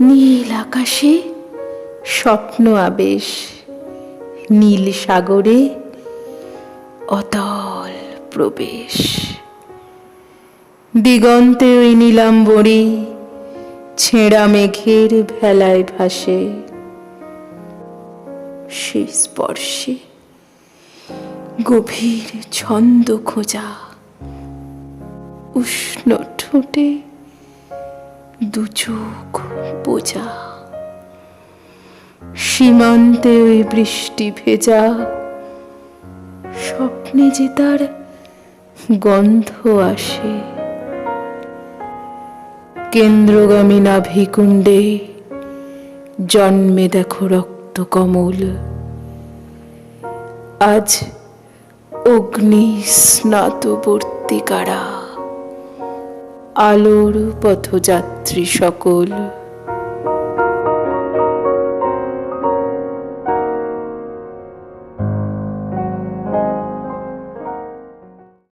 নীল আকাশে স্বপ্ন আবেশ, নীল সাগরে অতল প্রবেশ। দিগন্তে ওই নীলাম্বরী ছেঁড়া মেঘের ভেলায় ভাসে। সেই স্পর্শে গভীর ছন্দ খোঁজা, উষ্ণ ঠোঁটে দু চোখ বোঝা। সীমান্তে ওই বৃষ্টি ভেজা। স্বপ্নে যে তার গন্ধ আসে। কেন্দ্রগামী নাভিকুণ্ডে জন্মে দেখো রক্ত কমল। আজ অগ্নি স্নাতবর্তিকারা আলোর পথযাত্রী সকল।